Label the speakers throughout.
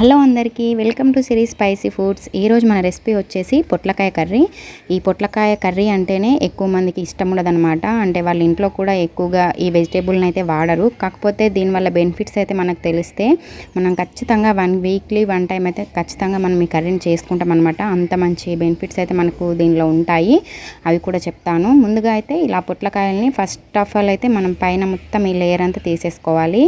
Speaker 1: Hello అందరికీ welcome to Siri spicy foods. ఈరోజు మన రెసిపీ వచ్చేసి పొట్లకాయ కర్రీ. ఈ పొట్లకాయ కర్రీ అంటేనే ఎక్కువ మందికి ఇష్టం ఉండదన్నమాట. అంటే వాళ్ళ ఇంట్లో కూడా ఎక్కువగా ఈ వెజిటేబుల్ని అయితే వాడరు. కాకపోతే దీనివల్ల బెనిఫిట్స్ అయితే మనకు తెలిస్తే మనం ఖచ్చితంగా వన్ వీక్లీ వన్ టైం అయితే ఖచ్చితంగా మనం ఈ కర్రీని చేసుకుంటాం అనమాట అంత మంచి బెనిఫిట్స్ అయితే మనకు దీనిలో ఉంటాయి. అవి కూడా చెప్తాను. ముందుగా అయితే ఇలా పొట్లకాయల్ని ఫస్ట్ ఆఫ్ ఆల్ అయితే మనం పైన మొత్తం ఈ లేయర్ అంతా తీసేసుకోవాలి.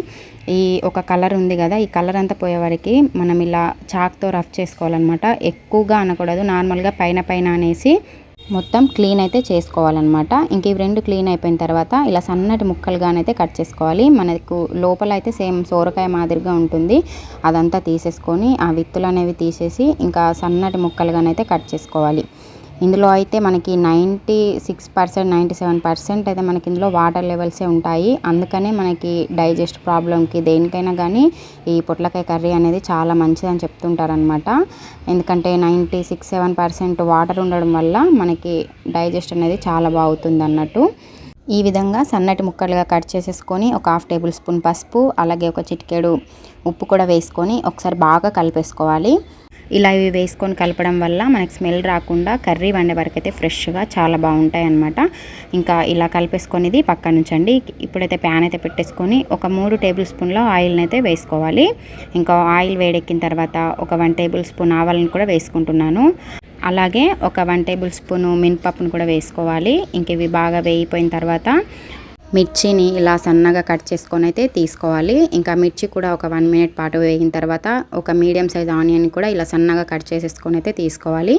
Speaker 1: ఈ ఒక కలర్ ఉంది కదా ఈ కలర్ అంతా పోయేవారికి మనం ఇలా చాక్తో రఫ్ చేసుకోవాలన్నమాట. ఎక్కువగా అనకూడదు నార్మల్గా పైన పైన అనేసి మొత్తం క్లీన్ అయితే చేసుకోవాలన్నమాట. ఇంక ఇవి రెండు క్లీన్ అయిపోయిన తర్వాత ఇలా సన్నటి ముక్కలుగానైతే కట్ చేసుకోవాలి. మనకు లోపల అయితే సేమ్ సోరకాయ మాదిరిగా ఉంటుంది. అదంతా తీసేసుకొని ఆ విత్తులు అనేవి తీసేసి ఇంకా సన్నటి ముక్కలుగానైతే కట్ చేసుకోవాలి. ఇందులో అయితే మనకి ninety six percent ninety seven percent అయితే మనకి ఇందులో వాటర్ లెవెల్సే ఉంటాయి. అందుకనే మనకి డైజెస్ట్ ప్రాబ్లంకి దేనికైనా కానీ ఈ పొట్లకాయ కర్రీ అనేది చాలా మంచిదని చెప్తుంటారనమాట ఎందుకంటే ninety six seven percent water ఉండడం వల్ల మనకి డైజెస్ట్ అనేది చాలా బాగుతుంది అన్నట్టు ఈ విధంగా సన్నటి ముక్కలుగా కట్ చేసేసుకొని ఒక హాఫ్ టేబుల్ స్పూన్ పసుపు అలాగే ఒక చిటికెడు ఉప్పు కూడా వేసుకొని ఒకసారి బాగా కలిపేసుకోవాలి. ఇలా ఇవి వేసుకొని కలపడం వల్ల మనకి స్మెల్ రాకుండా కర్రీ వండే వరకు అయితే ఫ్రెష్గా చాలా బాగుంటాయి అనమాట ఇంకా ఇలా కలిపేసుకునేది పక్కన ఉంచండి ఇప్పుడైతే ప్యాన్ అయితే పెట్టేసుకొని ఒక మూడు టేబుల్ స్పూన్ల ఆయిల్ని అయితే వేసుకోవాలి. ఇంకా ఆయిల్ వేడెక్కిన తర్వాత ఒక వన్ టేబుల్ స్పూన్ ఆవాలను కూడా వేసుకుంటున్నాను. అలాగే ఒక వన్ టేబుల్ స్పూను మినపప్పును కూడా వేసుకోవాలి. ఇంక ఇవి బాగా వేయిపోయిన తర్వాత మిర్చిని ఇలా సన్నగా కట్ చేసుకొని అయితే తీసుకోవాలి. ఇంకా మిర్చి కూడా ఒక వన్ మినిట్ పాటు వేగిన తర్వాత ఒక మీడియం సైజ్ ఆనియన్ కూడా ఇలా సన్నగా కట్ చేసేసుకొని అయితే తీసుకోవాలి.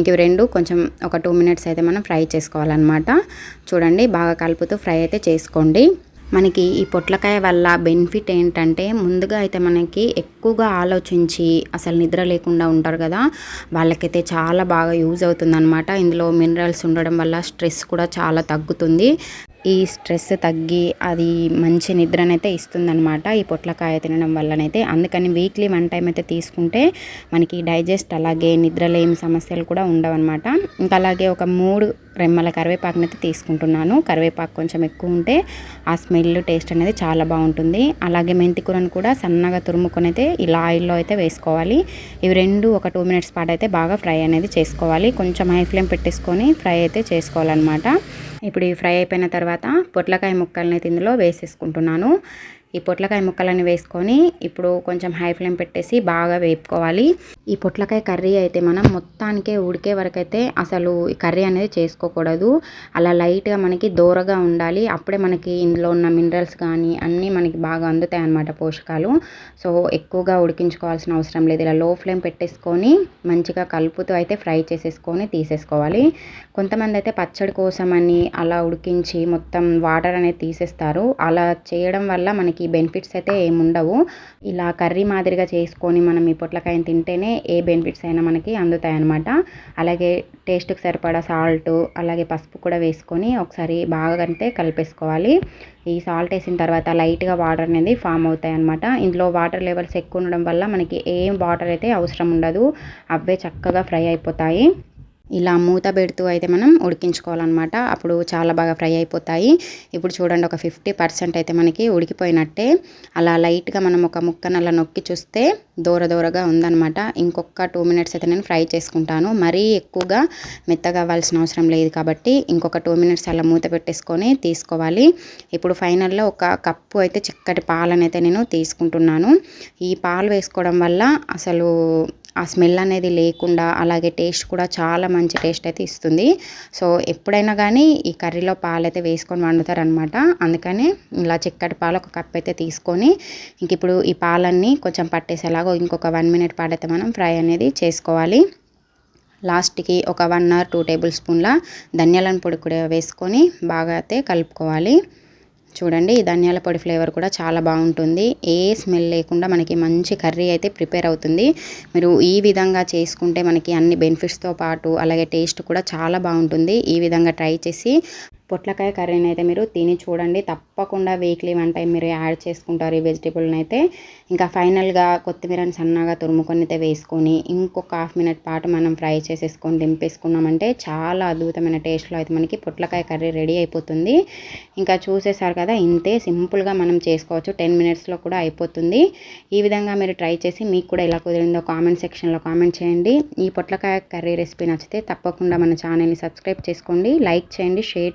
Speaker 1: ఇంక రెండు కొంచెం ఒక టూ మినిట్స్ అయితే మనం ఫ్రై చేసుకోవాలన్నమాట. చూడండి బాగా కలుపుతూ ఫ్రై అయితే చేసుకోండి. మనకి ఈ పొట్లకాయ వల్ల బెనిఫిట్ ఏంటంటే ముందుగా అయితే మనకి ఎక్కువగా ఆలోచించి అసలు నిద్ర లేకుండా ఉంటారు కదా వాళ్ళకైతే చాలా బాగా యూజ్ అవుతుందన్నమాట. ఇందులో మినరల్స్ ఉండడం వల్ల స్ట్రెస్ కూడా చాలా తగ్గుతుంది. ఈ స్ట్రెస్ తగ్గి అది మంచి నిద్రనైతే ఇస్తుందనమాట ఈ పొట్లకాయ తినడం వల్లనైతే. అందుకని వీక్లీ వన్ టైం అయితే తీసుకుంటే మనకి డైజెస్ట్ అలాగే నిద్రలేమి సమస్యలు కూడా ఉండవన్నమాట. ఇంకా అలాగే ఒక మూడు రెమ్మల కరివేపాకునైతే తీసుకుంటున్నాను. కరివేపాకు కొంచెం ఎక్కువ ఉంటే ఆ స్మెల్ టేస్ట్ అనేది చాలా బాగుంటుంది. అలాగే మెంతి కూరను కూడా సన్నగా తురుముకొని అయితే ఇలా ఆయిల్లో అయితే వేసుకోవాలి. ఇవి రెండు ఒక టూ మినిట్స్ పాటు అయితే బాగా ఫ్రై అనేది చేసుకోవాలి. కొంచెం హై ఫ్లేమ్ పెట్టేసుకొని ఫ్రై అయితే చేసుకోవాలన్నమాట. ఇప్పుడు ఈ ఫ్రై అయిపోయిన తర్వాత పొట్లకాయ ముక్కల్ని అయితే ఇందులో వేసేసుకుంటున్నాను. ఈ పొట్లకాయ ముక్కలని వేసుకొని ఇప్పుడు కొంచెం హై ఫ్లేమ్ పెట్టేసి బాగా వేపుకోవాలి. ఈ పొట్లకాయ కర్రీ అయితే మనం మొత్తానికే ఉడికే వరకు అయితే అసలు ఈ కర్రీ అనేది చేసుకోకూడదు. అలా లైట్గా మనకి దూరగా ఉండాలి. అప్పుడే మనకి ఇందులో ఉన్న మినరల్స్ కానీ అన్నీ మనకి బాగా అందుతాయి అన్నమాట పోషకాలు. సో ఎక్కువగా ఉడికించుకోవాల్సిన అవసరం లేదు. ఇలా లో ఫ్లేమ్ పెట్టేసుకొని మంచిగా కలుపుతూ అయితే ఫ్రై చేసేసుకొని తీసేసుకోవాలి. కొంతమంది అయితే పచ్చడి కోసమని అలా ఉడికించి మొత్తం వాటర్ అనేది తీసేస్తారు. అలా చేయడం వల్ల మనకి మనకి బెనిఫిట్స్ అయితే ఏముండవు. ఇలా కర్రీ మాదిరిగా చేసుకొని మనం ఈ పొట్లకాయని తింటేనే ఏ బెనిఫిట్స్ అయినా మనకి అందుతాయి అనమాట అలాగే టేస్ట్కి సరిపడా సాల్ట్ అలాగే పసుపు కూడా వేసుకొని ఒకసారి బాగా అంటే కలిపేసుకోవాలి. ఈ సాల్ట్ వేసిన తర్వాత లైట్గా వాటర్ అనేది ఫామ్ అవుతాయి అనమాట ఇందులో వాటర్ లెవెల్స్ ఎక్కువ ఉండడం వల్ల మనకి ఏం వాటర్ అయితే అవసరం ఉండదు. అవే చక్కగా ఫ్రై అయిపోతాయి. ఇలా మూత పెడుతూ అయితే మనం ఉడికించుకోవాలన్నమాట. అప్పుడు చాలా బాగా ఫ్రై అయిపోతాయి. ఇప్పుడు చూడండి ఒక ఫిఫ్టీ పర్సెంట్ అయితే మనకి ఉడికిపోయినట్టే. అలా లైట్గా మనం ఒక ముక్కను అలా నొక్కి చూస్తే దూర దూరగా ఉందనమాట ఇంకొక టూ మినిట్స్ అయితే నేను ఫ్రై చేసుకుంటాను. మరీ ఎక్కువగా మెత్తగా అవ్వాల్సిన అవసరం లేదు కాబట్టి ఇంకొక టూ మినిట్స్ అలా మూత పెట్టేసుకొని తీసుకోవాలి. ఇప్పుడు ఫైనల్లో ఒక కప్పు అయితే చిక్కటి పాలనైతే నేను తీసుకుంటున్నాను. ఈ పాలు వేసుకోవడం వల్ల అసలు ఆ స్మెల్ అనేది లేకుండా అలాగే టేస్ట్ కూడా చాలా మంచి టేస్ట్ అయితే ఇస్తుంది. సో ఎప్పుడైనా కానీ ఈ కర్రీలో పాలు అయితే వేసుకొని వండుతారనమాట అందుకని ఇలా చిక్కటి పాలు ఒక కప్ అయితే తీసుకొని ఇంక ఇప్పుడు ఈ పాలన్నీ కొంచెం పట్టేసేలాగా ఇంకొక వన్ మినిట్ పాడైతే మనం ఫ్రై అనేది చేసుకోవాలి. లాస్ట్కి ఒక వన్ అవర్ టూ టేబుల్ స్పూన్ల ధనియాలను పొడి కూడా వేసుకొని బాగా అయితే కలుపుకోవాలి. చూడండి ఈ ధనియాల పొడి ఫ్లేవర్ కూడా చాలా బాగుంటుంది. ఏ స్మెల్ లేకుండా మనకి మంచి కర్రీ అయితే ప్రిపేర్ అవుతుంది. మీరు ఈ విధంగా చేసుకుంటే మనకి అన్ని బెనిఫిట్స్తో పాటు అలాగే టేస్ట్ కూడా చాలా బాగుంటుంది. ఈ విధంగా ట్రై చేసి పొట్లకాయ కర్రీని అయితే మీరు తిని చూడండి. తప్పకుండా వీక్లీ వన్ టైం మీరు యాడ్ చేసుకుంటారు ఈ వెజిటేబుల్ని అయితే. ఇంకా ఫైనల్గా కొత్తిమీరని సన్నగా తురుముకొని అయితే వేసుకొని ఇంకొక హాఫ్ మినిట్ పాటు మనం ఫ్రై చేసేసుకొని దింపేసుకున్నామంటే చాలా అద్భుతమైన టేస్ట్లో అయితే మనకి పొట్లకాయ కర్రీ రెడీ అయిపోతుంది. ఇంకా చూసేసారు కదా ఇంతే సింపుల్గా మనం చేసుకోవచ్చు. టెన్ మినిట్స్లో కూడా అయిపోతుంది. ఈ విధంగా మీరు ట్రై చేసి మీకు కూడా ఎలా కుదిరిందో కామెంట్ సెక్షన్లో కామెంట్ చేయండి. ఈ పొట్లకాయ కర్రీ రెసిపీ నచ్చితే తప్పకుండా మన ఛానల్ని సబ్స్క్రైబ్ చేసుకోండి. లైక్ చేయండి షేర్